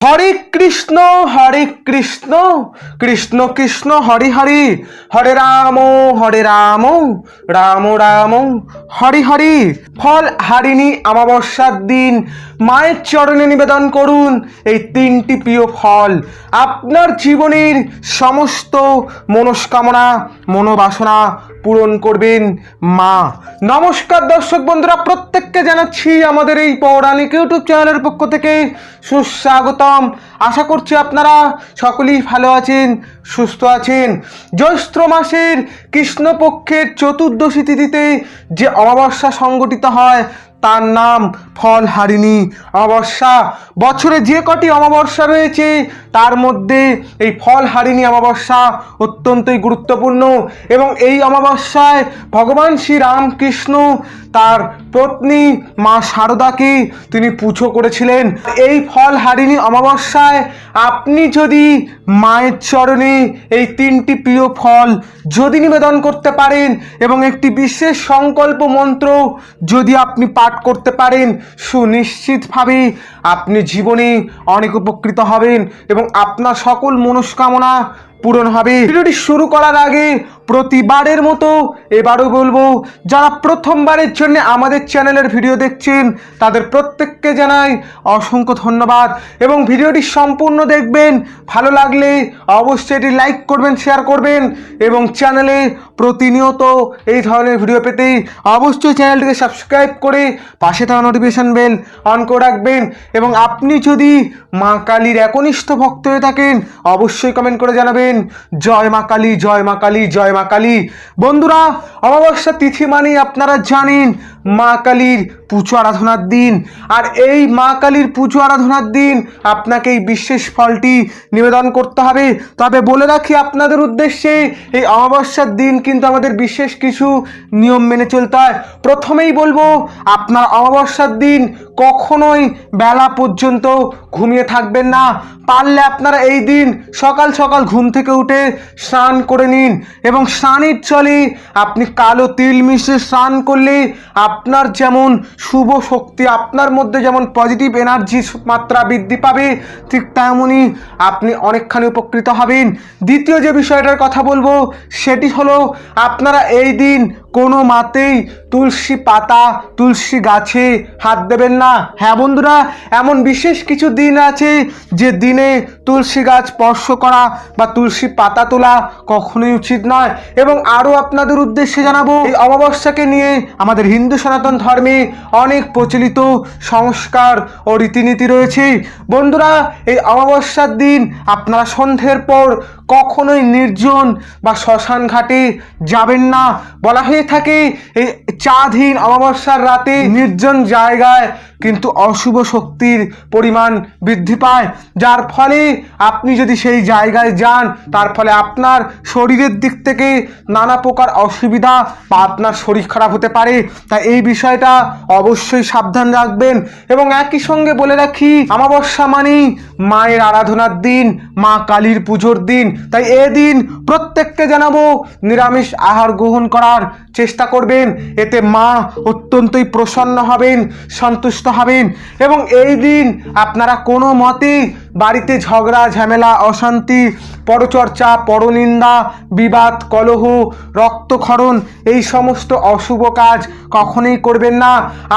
হরে কৃষ্ণ হরে কৃষ্ণ কৃষ্ণ কৃষ্ণ, হরে হরি, হরে রাম হরে রাম রাম রাম, হরে হরি। ফল হারিণী অমাবস্যার দিন, মায়ের চরণে নিবেদন করুন এই তিনটি প্রিয় ফল। আপনার জীবনের সমস্ত মনস্কামনা, মনোবাসনা পূরণ করবেন মা। নমস্কার দর্শক বন্ধুরা, প্রত্যেককে জানাচ্ছি আমাদের এই পৌরাণিক ইউটিউব চ্যানেলের পক্ষ থেকে সুস্বাগতম আশা করছি আপনারা সকলেই ভালো আছেন, সুস্থ আছেন। জ্যৈষ্ঠ মাসের কৃষ্ণপক্ষের চতুর্দশী তিথিতে যে অমাবস্যা সংগঠিত হয়, তার নাম ফল হারিণী অমাবস্যা। বছরে যে কটি অমাবস্যা রয়েছে, তার মধ্যে এই ফল হারিণী অমাবস্যা অত্যন্তই গুরুত্বপূর্ণ এবং এই অমাবস্যায় ভগবান শ্রী রামকৃষ্ণ তার পত্নী মা শারদাকে তিনি পুজো করেছিলেন। এই ফল হারিণী অমাবস্যায়। আপনি যদি মায়ের চরণে এই তিনটি প্রিয় ফল যদি নিবেদন করতে পারেন এবং একটি বিশেষ সংকল্প মন্ত্র যদি আপনি পাঠ করতে পারেন, সুনিশ্চিতভাবে আপনি জীবনে অনেক উপকৃত হবেন এবং আপনার সকল মনস্কামনা পূরণ হবে। ভিডিওটি শুরু করার আগে প্রতিবারের মতো এবারও বলব, যারা প্রথমবারের জন্য আমাদের চ্যানেলের ভিডিও দেখছেন, তাদের প্রত্যেককে জানাই অসংখ্য ধন্যবাদ। এবং ভিডিওটি সম্পূর্ণ দেখবেন, ভালো লাগলে অবশ্যই এটি লাইক করবেন, শেয়ার করবেন, এবং চ্যানেলে প্রতিনিয়ত এই ধরনের ভিডিও পেতে অবশ্যই চ্যানেলটিকে সাবস্ক্রাইব করে পাশে থাকা নোটিফিকেশন বেল অন করে রাখবেন। এবং আপনি যদি মা কালীর একনিষ্ঠ ভক্ত হয়ে থাকেন, অবশ্যই কমেন্ট করে জানাবেন, জয় মা কালী, জয় মা কালী, জয় মা কালী। বন্ধুরা অমাবস্যা তিথি মানে আপনারা জানেন মা কালীর পুজো আরাধনার দিন। আর এই মা কালীর পুজো আরাধনার দিন আপনাকে এই বিশেষ ফলটি নিবেদন করতে হবে। তবে বলে রাখি আপনাদের উদ্দেশ্যে, এই অমাবস্যার দিন কিন্তু আমাদের বিশেষ কিছু নিয়ম মেনে চলতে হয়। প্রথমেই বলব, আপনার অমাবস্যার দিন কখনোই বেলা পর্যন্ত ঘুমিয়ে থাকবেন না। পারলে আপনারা এই দিন সকাল সকাল ঘুম থেকে উঠে স্নান করে নিন। এবং স্নানের চলে আপনি কালো তিল মিশিয়ে স্নান করলে আপনার যেমন শুভ শক্তি, আপনার মধ্যে যেমন পজিটিভ এনার্জি মাত্রা বৃদ্ধি পাবে, ঠিক তেমনই আপনি অনেকখানি উপকৃত হবেন। দ্বিতীয় যে বিষয়টার কথা বলব, সেটি হলো আপনারা এই দিন কোনো মাতেই তুলসী পাতা, তুলসী গাছে হাত দেবেন না। হ্যাঁ বন্ধুরা, এমন বিশেষ কিছু দিন আছে যে দিনে তুলসী গাছ স্পর্শ করা বা তুলসী পাতা তোলা কখনোই উচিত নয়। এবং আরও আপনাদের উদ্দেশ্যে জানাব, এই অমাবস্যাকে নিয়ে আমাদের হিন্দু সনাতন ধর্মে অনেক প্রচলিত সংস্কার ও রীতিনীতি রয়েছে। বন্ধুরা, এই অমাবস্যার দিন আপনারা সন্ধ্যের পর কখনোই নির্জন বা শ্মশান ঘাটে যাবেন না। বলা হয়ে থাকে চাঁদহীন অমাবস্যার রাতে নির্জন জায়গায় কিন্তু অশুভ শক্তির পরিমাণ বৃদ্ধি পায়। যার ফলে আপনি যদি সেই জায়গায় যান, তার ফলে আপনার শরীরের দিক থেকে নানা প্রকার অসুবিধা বা আপনার শরীর খারাপ হতে পারে। তাই এই বিষয়টা অবশ্যই সাবধান রাখবেন এবং একই সঙ্গে বলে রাখি, অমাবস্যা মানেই মায়ের আরাধনার দিন, মা কালীর পুজোর দিন। তাই এদিন প্রত্যেককে জানাব নিরামিষ আহার গ্রহণ করার চেষ্টা করবেন। এতে মা অত্যন্তই প্রসন্ন হবেন, সন্তুষ্ট হবেন এবং এই দিন আপনারা কোনো মতেই বাড়িতে ঝগড়া, ঝামেলা, অশান্তি, পরচর্চা, পরনিন্দা, বিবাদ, কলহ, রক্তক্ষরণ এই সমস্ত অশুভ কাজ কখনোই করবেন না।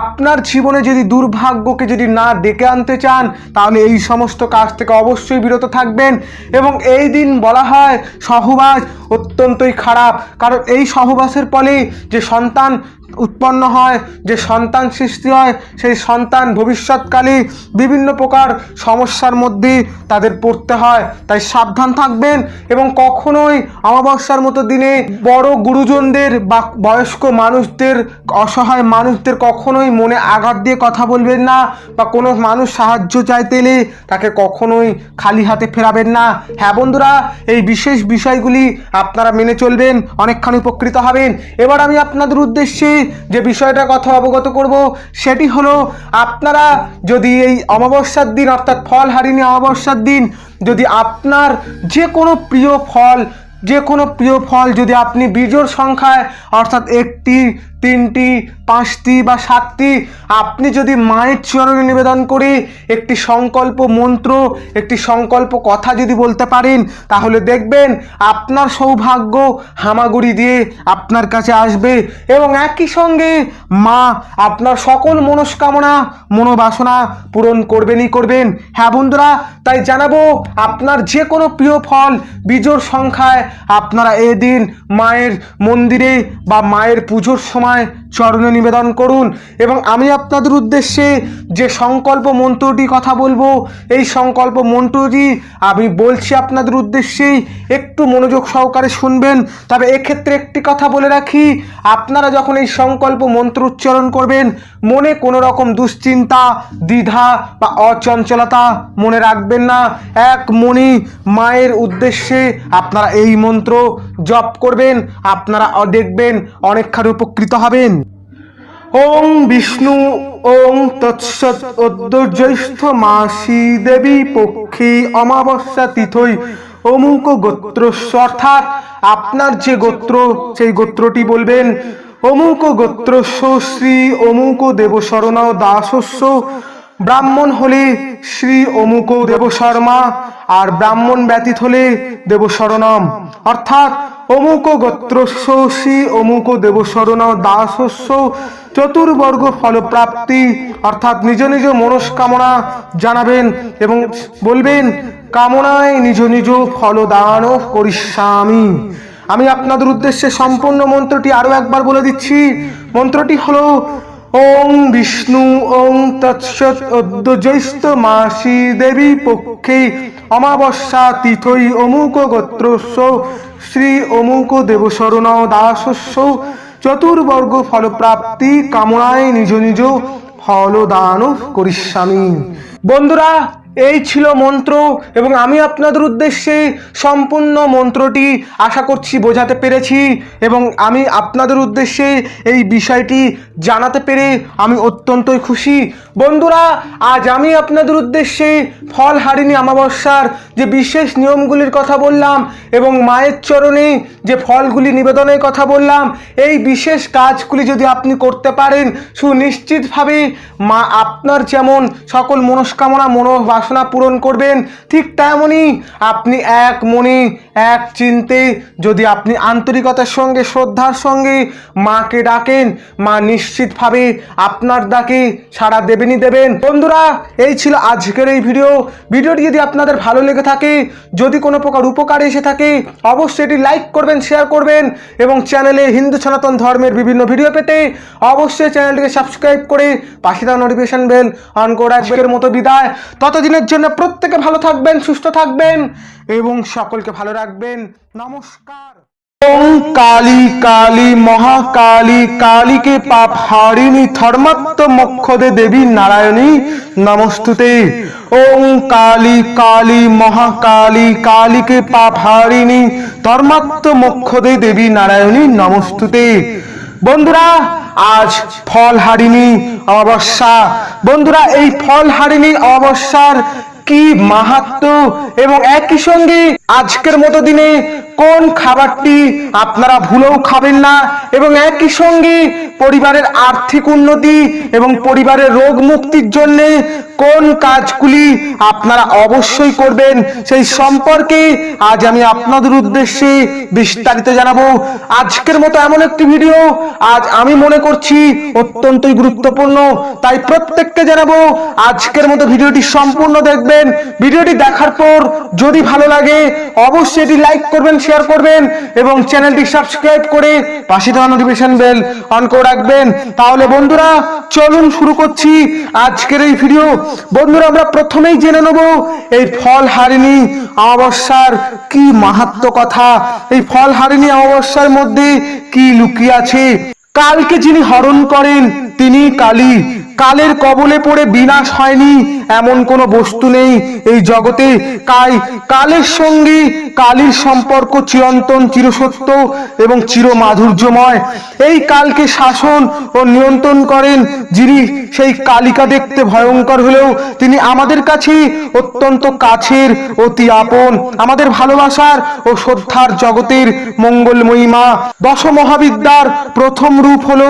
আপনার জীবনে যদি দুর্ভাগ্যকে যদি না ডেকে আনতে চান, তাহলে এই সমস্ত কাজ থেকে অবশ্যই বিরত থাকবেন এবং এই দিন বলা হয় সহবাস অত্যন্তই খারাপ। কারণ এই সহবাসের ফলে যে সন্তান উৎপন্ন হয়, যে সন্তান সৃষ্টি হয়, সেই সন্তান ভবিষ্যৎকালে বিভিন্ন প্রকার সমস্যার মধ্যে তাদের পড়তে হয়। তাই সাবধান থাকবেন এবং কখনোই অমাবস্যার মতো দিনে বড় গুরুজনদের বা বয়স্ক মানুষদের, অসহায় মানুষদের কখনোই মনে আঘাত দিয়ে কথা বলবেন না বা কোনো মানুষ সাহায্য চাইতে এলে তাকে কখনোই খালি হাতে ফেরাবেন না। হ্যাঁ বন্ধুরা, এই বিশেষ বিষয়গুলি আপনারা মেনে চলবেন, অনেকখানি উপকৃত হবেন। এবার আমি আপনাদের উদ্দেশ্যে যে বিষয়টা কথা অবগত করব, সেটি হলো আপনারা যদি এই অমাবস্যার দিন, অর্থাৎ ফল হারিনি অমাবস্যার দিন, যদি আপনার যে কোনো প্রিয় ফল যে কোনো প্রিয় ফল যদি আপনি বিজোড় সংখ্যায়, অর্থাৎ একটি, তিনটি, পাঁচটি বা সাতটি, আপনি যদি মায়ের চরণে নিবেদন করে একটি সংকল্প মন্ত্র, একটি সংকল্প কথা যদি বলতে পারেন, তাহলে দেখবেন আপনার সৌভাগ্য হামাগুড়ি দিয়ে আপনার কাছে আসবে এবং একই সঙ্গে মা আপনার সকল মনস্কামনা, মনোবাসনা পূরণ করবেনই করবেন। হ্যাঁ বন্ধুরা, তাই জানাব আপনার যে কোনো প্রিয় ফল বিজোর সংখ্যায় আপনারা এদিন মায়ের মন্দিরে বা মায়ের পুজোর সময় চরণে নিবেদন করুন। এবং আমি আপনাদের উদ্দেশ্যে যে সংকল্প মন্ত্রটি কথা বলব, এই সংকল্প মন্ত্রটি আমি বলছি আপনাদের উদ্দেশ্যেই, একটু মনোযোগ সহকারে শুনবেন। তবে এক্ষেত্রে একটি কথা বলে রাখি, আপনারা যখন এই সংকল্প মন্ত্র উচ্চারণ করবেন, মনে কোনো রকম দুশ্চিন্তা, দ্বিধা বা অচঞ্চলতা মনে রাখবেন না। এক মনি মায়ের উদ্দেশ্যে আপনারা এই মন্ত্র জপ করবেন, আপনারা দেখবেন অনেকখানি উপকৃত হবেন। ওং বিষ্ণু, ওং তৎসৎ জ্যৈষ্ঠ মাসি দেবী পক্ষী অমাবস্যা তিথই, অমুক গোত্র অর্থাৎ আপনার যে গোত্র, সেই গোত্রটি বলবেন, অমুক গোত্রস্য শ্রী অমুক দেবশরণ দাসস্য ব্রাহ্মণ হলে শ্রী অমুক দেবশর্মা আর ব্রাহ্মণ ব্যতীত হলে দেবশরণম অর্থাৎ অমুক গোত্রস্য, শ্রী অমুক দেবশরণ দাসস্য চতুর্বর্গ ফলপ্রাপ্তি। অর্থাৎ নিজ নিজ মনস্কামনা জানাবেন এবং বলবেন, কামনায় নিজ নিজ ফলদান করিষ্যামি। আমি আপনাদের উদ্দেশ্যে সম্পূর্ণ মন্ত্রটি আরও একবার বলে দিচ্ছি। মন্ত্রটি হলো ওং বিষ্ণু ওং তৎসৎ অদ্য জ্যৈষ্ঠ মাসি দেবী পক্ষে অমাবস্যা তিথৈ অমুক গোত্রস্য, শ্রী অমুক দেবশরণ দাসস্য, চতুর্বর্গ ফলপ্রাপ্তি কামনায় নিজ নিজ ফলদান করিষ্যামি। বন্ধুরা এই ছিল মন্ত্র এবং আমি আপনাদের উদ্দেশ্যে সম্পূর্ণ মন্ত্রটি আশা করছি বোঝাতে পেরেছি এবং আমি আপনাদের উদ্দেশ্যে এই বিষয়টি জানাতে পেরে আমি অত্যন্তই খুশি। বন্ধুরা, আজ আমি আপনাদের উদ্দেশ্যে ফল হারিনি অমাবস্যার যে বিশেষ নিয়মগুলির কথা বললাম এবং মায়ের চরণে যে ফলগুলি নিবেদনের কথা বললাম, এই বিশেষ কাজগুলি যদি আপনি করতে পারেন, সুনিশ্চিতভাবে মা আপনার যেমন সকল মনস্কামনা মনোবাসনা পূরণ করবেন, ঠিক তেমনই আপনি এক মনে, এক চিনতে যদি আপনি আন্তরিকতার সঙ্গে, শ্রদ্ধার সঙ্গে মাকে ডাকেন, মা নিশ্চিতভাবে আপনার ডাকে সাড়া দেবেনই দেবেন। বন্ধুরা, এই ছিল আজকের এই ভিডিও। ভিডিওটি যদি আপনাদের ভালো লেগে থাকে, যদি কোনো প্রকার উপকার এসে থাকে, অবশ্যই এটি লাইক করবেন, শেয়ার করবেন এবং চ্যানেলে হিন্দু সনাতন ধর্মের বিভিন্ন ভিডিও পেতে অবশ্যই চ্যানেলটিকে সাবস্ক্রাইব করে পাশে দেওয়া নোটিফিকেশন বেল অন করে মতো বিদায়। ততদিনের জন্য প্রত্যেকে ভালো থাকবেন, সুস্থ থাকবেন এবং সকলকে ভালো রাখবেন। নমস্কার। ওং কালী কালী মহাকালী কালীকে পাপ হারিণী ধর্মাত্ম মক্ষদে দেবী নারায়ণী নমস্তুতে। ওং কালী কালী মহাকালী কালীকে পাপ হারিণী ধর্মাত্ম মক্ষদে দেবী নারায়ণী নমস্তুতে। বন্ধুরা, আজ ফল হারিনি অবস্যা বন্ধুরা, এই ফল হারিনি অবস্যার কি মাহাত্ম এবং একই সঙ্গে আজকের মতো দিনে কোন খাবারটি আপনারা ভুলেও খাবেন না এবং একই সঙ্গে পরিবারের আর্থিক উন্নতি এবং পরিবারের রোগ মুক্তির জন্য কোন কাজগুলি আপনারা অবশ্যই করবেন সেই সম্পর্কে আজ আমি আপনাদের উদ্দেশ্যে বিস্তারিত জানাব। আজকের মতো এমন একটি ভিডিও আজ আমি মনে করছি অত্যন্তই গুরুত্বপূর্ণ। তাই প্রত্যেককে জানাব আজকের মতো ভিডিওটি সম্পূর্ণ দেখবেন। ভিডিওটি দেখার পর যদি ভালো লাগে অবশ্যই এটি লাইক করবেন শেয়ার করবেন এবং চ্যানেলটি সাবস্ক্রাইব করে পাশে দেওয়া নোটিফিকেশন বেল অন করে রাখবেন। তাহলে বন্ধুরা, চলুন শুরু করছি আজকের এই ভিডিও বন্ধুরা, আমরা প্রথমেই জেনে নেব এই ফল হারিনি অমাবস্যার কি মাহাত্ম কথা। এই ফল হারিনি অমাবস্যার মধ্যে কি লুকিয়ে আছে? কালকে যিনি হরণ করেন, তিনি কালী। কালের কবলে পড়ে বিনাশ হয়নি, এমন কোনো বস্তু নেই এই জগতে। কাই, কালের সঙ্গে কালীর সম্পর্ক চিরন্তন, চিরসত্য এবং চির মাধুর্যময় এই কালকে শাসন ও নিয়ন্ত্রণ করেন যিনি, সেই কালিকা দেখতে ভয়ঙ্কর হলেও তিনি আমাদের কাছে অত্যন্ত কাছের অতি আপন। আমাদের ভালোবাসার ও শ্রদ্ধার জগতের মঙ্গলময়ী মা। দশ মহাবিদ্যার প্রথম রূপ হলো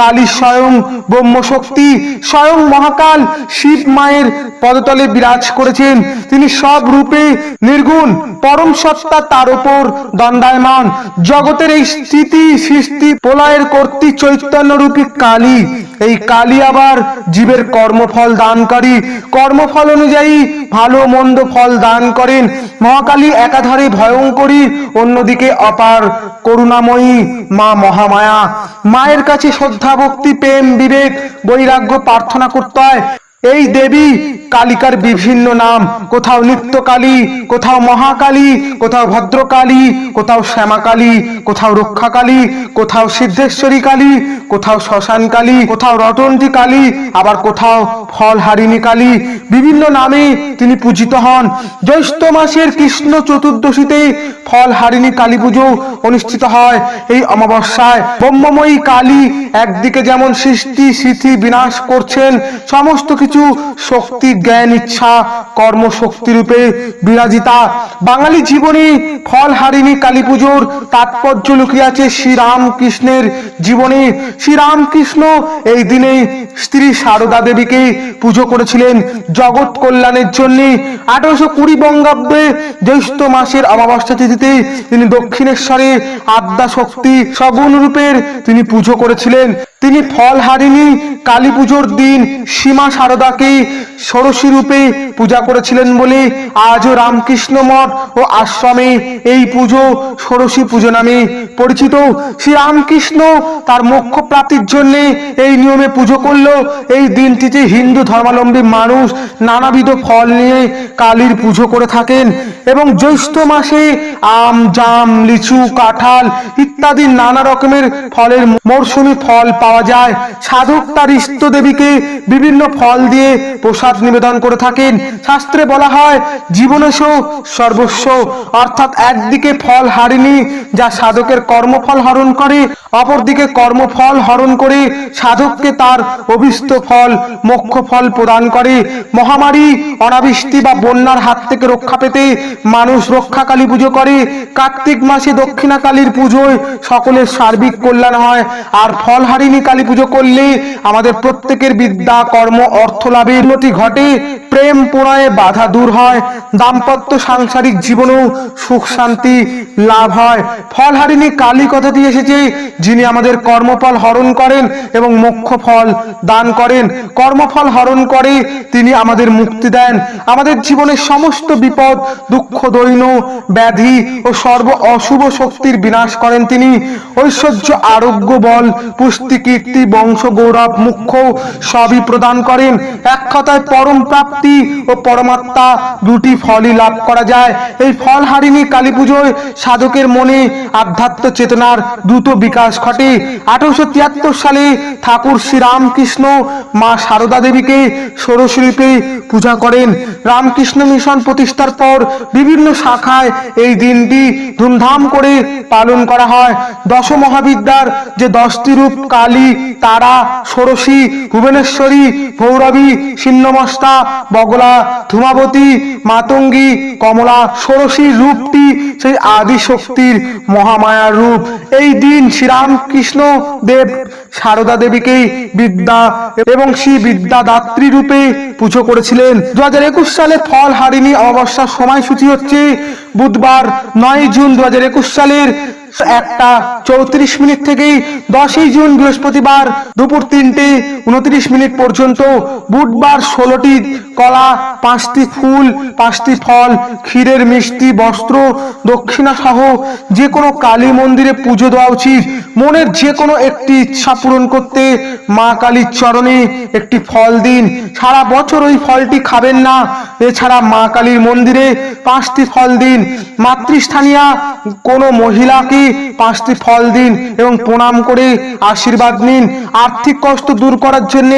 কালী স্বয়ং ব্রহ্মশক্তি। স্বয়ং মহাকাল শিব মায়ের পদতলে বিরাজ করেছেন। তিনি সব রূপে নির্গুণ, পরম সত্তা তার উপর দণ্ডায়মান। জগতের এই স্থিতি সৃষ্টি প্রলয়ের কর্তৃ চৈতন্য রূপী কালী। এই কালী আবার জীবের কর্মফল দানকারী। কর্মফল অনুযায়ী ভালো মন্দ ফল দান করেন। মহাকালী একাধারে ভয়ঙ্করী, অন্যদিকে অপার করুণাময়ী মা মহামায়া। মায়ের কাছে শ্রদ্ধা ভক্তি প্রেম, বিবেক, বৈরাগ্য প্রার্থনা করতে হয়। এই দেবী কালিকার বিভিন্ন নাম, কোথাও নিত্যকালী, কোথাও মহাকালী, কোথাও ভদ্রকালী, কোথাও শ্যামাকালী, কোথাও রক্ষাকালী, কোথাও সিদ্ধেশ্বরী কালী কোথাও শ্মশান কালী কোথাও রটন্তী কালী আবার কোথাও ফলহারিণী কালী বিভিন্ন নামে তিনি পূজিত হন। জ্যৈষ্ঠ মাসের কৃষ্ণ চতুর্দশীতে ফলহারিণী কালী পুজো অনুষ্ঠিত হয় এই অমাবস্যায়। ব্রহ্মময়ী কালী একদিকে যেমন সৃষ্টি, স্মৃতি বিনাশ করছেন, সমস্ত কিছু শক্তি জ্ঞান ইচ্ছা, কর্মশক্তি রূপে বিরাজিতা। বাঙালি জীবনে ফলহারিণী কালী পুজোর তাৎপর্য লুকিয়ে আছে শ্রীরাম কৃষ্ণের জীবনে। শ্রীরামকৃষ্ণ এই দিনে স্ত্রী সারদা দেবীকে পুজো করেছিলেন জগৎ কল্যাণের জন্য। আঠারোশো কুড়ি বঙ্গাব্দে জ্যৈষ্ঠ মাসের অমাবস্যা তিথিতে তিনি দক্ষিণেশ্বরে আদ্যা শক্তি সগুণ রূপের তিনি পুজো করেছিলেন। তিনি ফলহারিণী কালী পুজোর দিন সীমা সারদাকে ষোড়শী রূপে পূজা করেছিলেন বলে আজও রামকৃষ্ণ মঠ ও আশ্রমে এই পুজো ষোড়শী পুজো নামে পরিচিত। শ্রী রামকৃষ্ণ তার মোক্ষ প্রাপ্তির জন্য এই নিয়মে পুজো করল। এই দিনটিতে হিন্দু ধর্মাবলম্বী মানুষ নানাবিধ ফল নিয়ে কালীর পুজো করে থাকেন এবং জ্যৈষ্ঠ মাসে আম, জাম, লিচু, কাঁঠাল ইত্যাদি নানা রকমের ফলের মরশুমি ফল পাওয়া যায়। সাধক তার ইষ্ট দেবীকে বিভিন্ন ফল দিয়ে প্রসাদ নিবেদন করে থাকেন। শাস্ত্রে বলা হয়, জীবনেশ সর্বস্ব, অর্থাৎ একদিকে ফল হারিনি যা সাধকের কর্মফল হরণ করে, অপরদিকে কর্মফল হরণ করে সাধককে তার অভিষ্ট ফল, মোক্ষ ফল প্রদান করে। মহামারী, অনাবৃষ্টি বা বন্যার হাত থেকে রক্ষা পেতে মানুষ রক্ষাকালী পুজো করে। কার্তিক মাসে দক্ষিণাকালীর পুজোয় সকলের সার্বিক কল্যাণ হয়। আর ফলহারিণী কালী পুজো করলে আমাদের প্রত্যেকের বিদ্যা, কর্ম, অর্থ লাভের উন্নতি ঘটে। প্রেম প্রণয়ে বাধা দূর হয়। দাম্পত্য সাংসারিক জীবনেও সুখ, শান্তি লাভ হয়। ফলহারিণী কালী কথাটি এসেছে, যিনি আমাদের কর্মফল হরণ করেন এবং মোক্ষ ফল দান করেন। কর্মফল হরণ করে, তিনি আমাদের মুক্তি দেন। আমাদের জীবনের সমস্ত বিপদ, দুঃখ, দৈন্য, ব্যাধি ও সর্ব অশুভ শক্তির বিনাশ করেন তিনি। ঐশ্বর্য, আরোগ্য, বল, পুষ্টি, কীর্তি, বংশ, গৌরব, মুখ্য সবই প্রদান করেন। এক কথায় পরম প্রাপ্তি ও পরমাত্মা দুটি ফলই লাভ করা যায়। এই ফল হারিণী কালী পুজোয় সাধকের মনে আধ্যাত্ম চেতনার দ্রুত বিকাশ ঘটে। আঠারোশো তিয়াত্তর সালে ঠাকুর শ্রীরামকৃষ্ণ মা সারদা দেবীকে ষোড়শরূপে পূজা করেন। রামকৃষ্ণ মিশন প্রতিষ্ঠার পর বিভিন্ন শাখায় এই দিনটি ধুমধাম করে পালন করা হয়। দশ মহাবিদ্যার যে দশটি রূপ, কালী, তারা, ষোড়শী, ভুবনেশ্বরী, ভৌরবী, ছিন্নমস্তা, বগলা, ধূমাবতী, মাতঙ্গী, কমলা ষোড়শী রূপটি সেই আদি শক্তির মহামায়ার রূপ। এই দিন শ্রীরামকৃষ্ণ দেব সারদা দেবীকেই বিদ্যা এবং শ্রী বিদ্যাদাত্রী রূপে পুজো করেছিলেন। দু হাজার একুশ সালে ফল হারিনি অমাবস্যার সময়সূচি হচ্ছে বুধবার নয় জুন দু হাজার একুশ সালের একটা চৌত্রিশ মিনিট থেকেই দশই জুন বৃহস্পতিবার দুপুর তিনটে উনত্রিশ মিনিট পর্যন্ত বুধবার ষোলোটি কলা, পাঁচটি ফুল, পাঁচটি ফল, ক্ষীরের মিষ্টি, বস্ত্র, দক্ষিণা সহ যে কোনো কালী মন্দিরে পুজো দেওয়া উচিত। মনের যে কোনো একটি ইচ্ছা পূরণ করতে মা কালীর চরণে একটি ফল দিন। সারা বছর ওই ফলটি খাবেন না। এছাড়া মা কালীর মন্দিরে পাঁচটি ফল দিন। মাতৃস্থানীয় কোনো মহিলাকে পাঁচটি ফল দিন এবং প্রণাম করে আশীর্বাদ নিন। আর্থিক কষ্ট দূর করার জন্য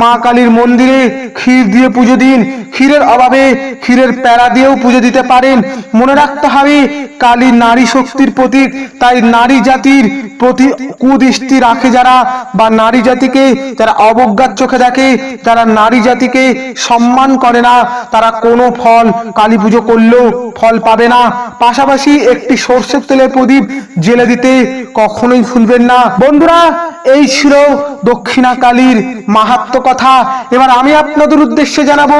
মা কালীর মন্দিরে ক্ষীর দিয়ে পুজো দিন। ক্ষীরের অভাবে ক্ষীরের প্যারা দিয়েও পুজো দিতে পারেন। মনে রাখতে হবে, কালী নারী শক্তির প্রতীক। তাই নারী জাতির প্রতি কুদৃষ্টি রাখে যারা বা নারী জাতিকে যারা অবজ্ঞার চোখে দেখে, যারা নারী জাতিকে সম্মান করে না, তারা কোনো ফল কালী পুজো করলেও ফল পাবে না। পাশাপাশি একটি সর্ষের তেলের প্রদীপ জেলে দিতে কখনোই ভুলবেন না। বন্ধুরা, এই ছিল দক্ষিণা কালীর মাহাত্ম কথা। এবার আমি আপনাদের উদ্দেশ্যে জানাব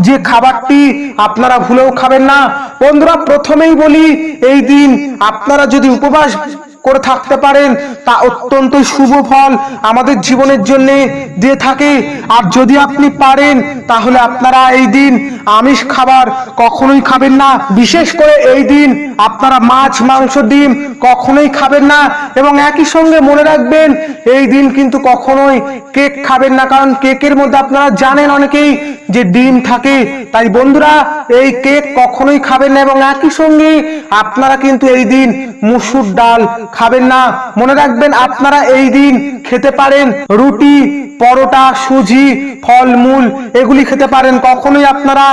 যে খাবারটি আপনারা ভুলেও খাবেন না। বন্ধুরা, প্রথমেই বলি, এই দিন আপনারা যদি উপবাস করে থাকতে পারেন, তা অত্যন্ত শুভ ফল আমাদের জীবনের জন্য দিয়ে থাকে। আর যদি আপনি পারেন, তাহলে আপনারা এই দিন আমিষ খাবার কখনোই খাবেন না। বিশেষ করে এই দিন আপনারা মাছ, মাংস, ডিম কখনোই খাবেন না। এবং একই সঙ্গে মনে রাখবেন, এই দিন কিন্তু কখনোই কেক খাবেন না। কারণ কেকের মধ্যে আপনারা জানেন অনেকেই যে ডিম থাকে। তাই বন্ধুরা, এই কেক কখনোই খাবেন না। এবং একই সঙ্গে আপনারা কিন্তু এই দিন মুসুর ডাল খাবেন না। মনে রাখবেন আপনারা এই দিন খেতে পারেন রুটি, পরোটা, সুজি, ফলমূল, এগুলি খেতে পারেন। কখনোই আপনারা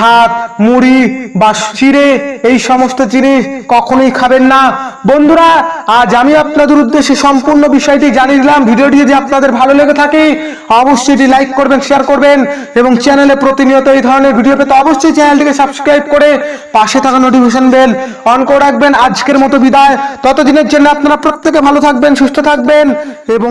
ভাত, মুড়ি বা চিড়ে, এই সমস্ত জিনিস কখনোই খাবেন না। বন্ধুরা, আজ আমি আপনাদের উদ্দেশ্যে সম্পূর্ণ বিষয়টি জানিয়ে দিলাম। ভিডিওটি যদি আপনাদের ভালো লেগে থাকে, অবশ্যই এটি লাইক করবেন, শেয়ার করবেন এবং চ্যানেলে প্রতিনিয়ত এই ধরনের ভিডিও পেতে অবশ্যই চ্যানেলটিকে সাবস্ক্রাইব করে পাশে থাকা নোটিফিকেশন বেল অন করে রাখবেন। আজকের মতো বিদায়। ততদিনের জন্য আপনারা প্রত্যেকে ভালো থাকবেন সুস্থ থাকবেন এবং